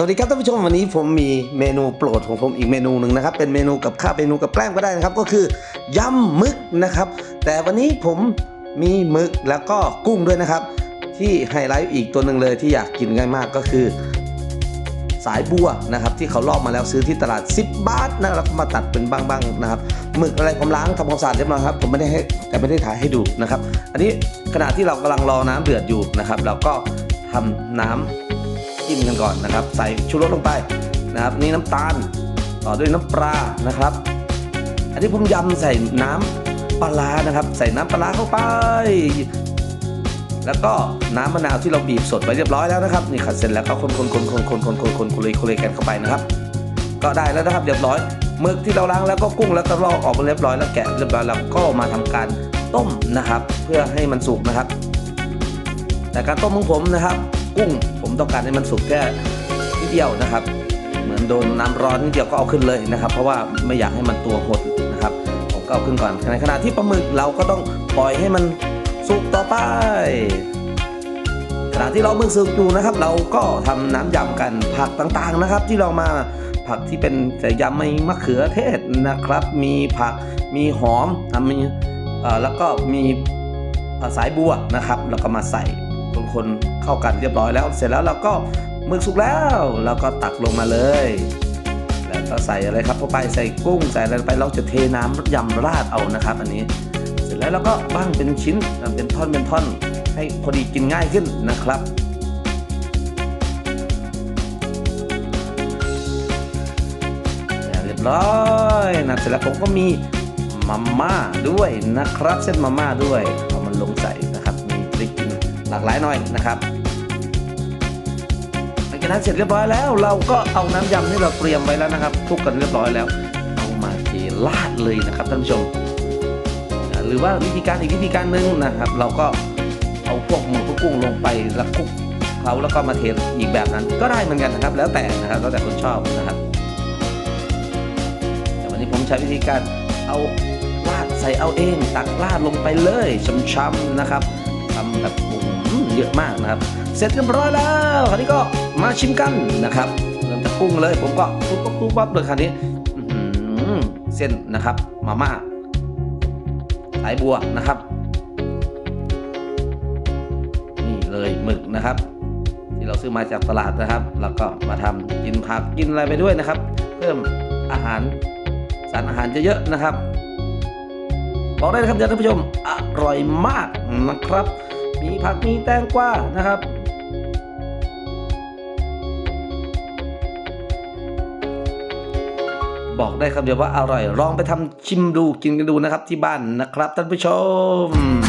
สวัสดีครับท่านผู้ชมวันนี้ผมมีเมนูโปรดของผมอีกเมนูหนึ่งนะครับ เป็นเมนูกับข้าวเมนูกับแกล้มก็ได้นะครับ ก็คือยำหมึกนะครับ แต่วันนี้ผมมีหมึกแล้วก็กุ้งด้วยนะครับ ที่ไฮไลท์อีกตัวหนึ่งเลยที่อยากกินง่ายมากก็คือ สายบัวนะครับ ที่เขาลอกมาแล้วซื้อที่ตลาด 10 บาทนะแล้วก็มาตัดเป็นบ้างๆนะครับหมึกอะไรผมล้างทำความสะอาดเรียบร้อยครับผมไม่ได้ให้แต่ไม่ได้ถ่ายให้ดูนะครับ อันนี้ขณะที่เรากำลังรอน้ำเดือดอยู่นะครับ เราก็ทำน้ำ จิ้มกันก่อนนะครับ ใส่ชูรสลงไปนะครับ นี่น้ำตาลต่อด้วยน้ำปลานะครับ อันนี้ผมยำใส่น้ำปลานะครับ ใส่น้ำปลาเข้าไป แล้วก็น้ำมะนาวที่เราบีบสดไว้เรียบร้อยแล้วนะครับนี่ขัดเสร็จแล้วก็คนคนคนคนคนคนคนคนคุเลยคุเลยกันเข้าไปนะครับ ก็ได้แล้วนะครับเรียบร้อยหมึกที่เราล้างแล้วก็กุ้งแล้วก็ลอกออกมาเรียบร้อยแล้วแกะเรียบร้อยแล้วก็มาทำการต้มนะครับ เพื่อให้มันสุกนะครับ แต่การต้มของผมนะครับ กุ้ง ผมต้องการให้มันสุกแค่นิดเดียวนะครับ เหมือนโดนน้ำร้อนนิดเดียวก็เอาขึ้นเลยนะครับ เพราะว่าไม่อยากให้มันตัวหดนะครับ ผมก็เอาขึ้นก่อนในขณะที่ปลาหมึกเราก็ต้องปล่อยให้มันสุกต่อไปขณะที่เราหมึกสุกอยู่นะครับ เราก็ทำน้ำยำกันผักต่างๆนะครับ ที่เรามาผักที่เป็นแต่ยำมีมะเขือเทศนะครับ มีผักมีหอมมีแล้วก็มีสายบัวนะครับ แล้วก็มาใส่ คนเข้ากันเรียบร้อยแล้ว เสร็จแล้วเราก็หมึกสุกแล้วเราก็ตักลงมาเลย แล้วก็ใส่อะไรครับเข้าไปใส่กุ้งใส่อะไรไปเราจะเทน้ำยำราดเอานะครับ อันนี้ เสร็จแล้วเราก็บ้างเป็นชิ้นเป็นท่อนเป็นท่อน ให้พอดีกินง่ายขึ้นนะครับเรียบร้อยนะเสร็จแล้วผมก็มีมาม่าด้วยนะครับ เส้นมาม่าด้วยากหลายหน่อยนะครับหลังจากนั้นเสร็จเรียบร้อยแล้ว เราก็เอาน้ำยำที่เราเตรียมไว้แล้วนะครับคลุกกันเรียบร้อยแล้ว เอามาเทราดเลยนะครับท่านผู้ชม หรือว่าวิธีการอีกวิธีการหนึ่งนะครับ เราก็เอาพวกหมูพวกกุ้งลงไปแล้วคลุกเขาแล้วก็มาเทอีกแบบนั้นก็ได้เหมือนกันนะครับ แล้วแต่นะครับแล้วแต่คนชอบนะครับแต่วันนี้ผมใช้วิธีการเอาลาดใส่เอาเอง ตักลาดลงไปเลยช้ำๆนะครับทำแบบ เยอะมากนะครับ เสร็จเรียบร้อยแล้วคราวนี้ก็มาชิมกันนะครับเริ่มจากกุ้งเลย ผมก็ปุ๊บปุ๊บปุ๊บปั๊บเลยคราวนี้เส้นนะครับมาม่าสายบัวนะครับ นี่เลยหมึกนะครับ ที่เราซื้อมาจากตลาดนะครับ แล้วก็มาทำกินผักกินอะไรไปด้วยนะครับ เพิ่มอาหารสารอาหารเยอะๆนะครับบอกได้เลยครับท่านผู้ชมอร่อยมากนะครับ มีผักมีแตงกวานะครับ บอกได้คำเดียวว่าอร่อย ลองไปทำชิมดูกินกันดูนะครับที่บ้านนะครับท่านผู้ชม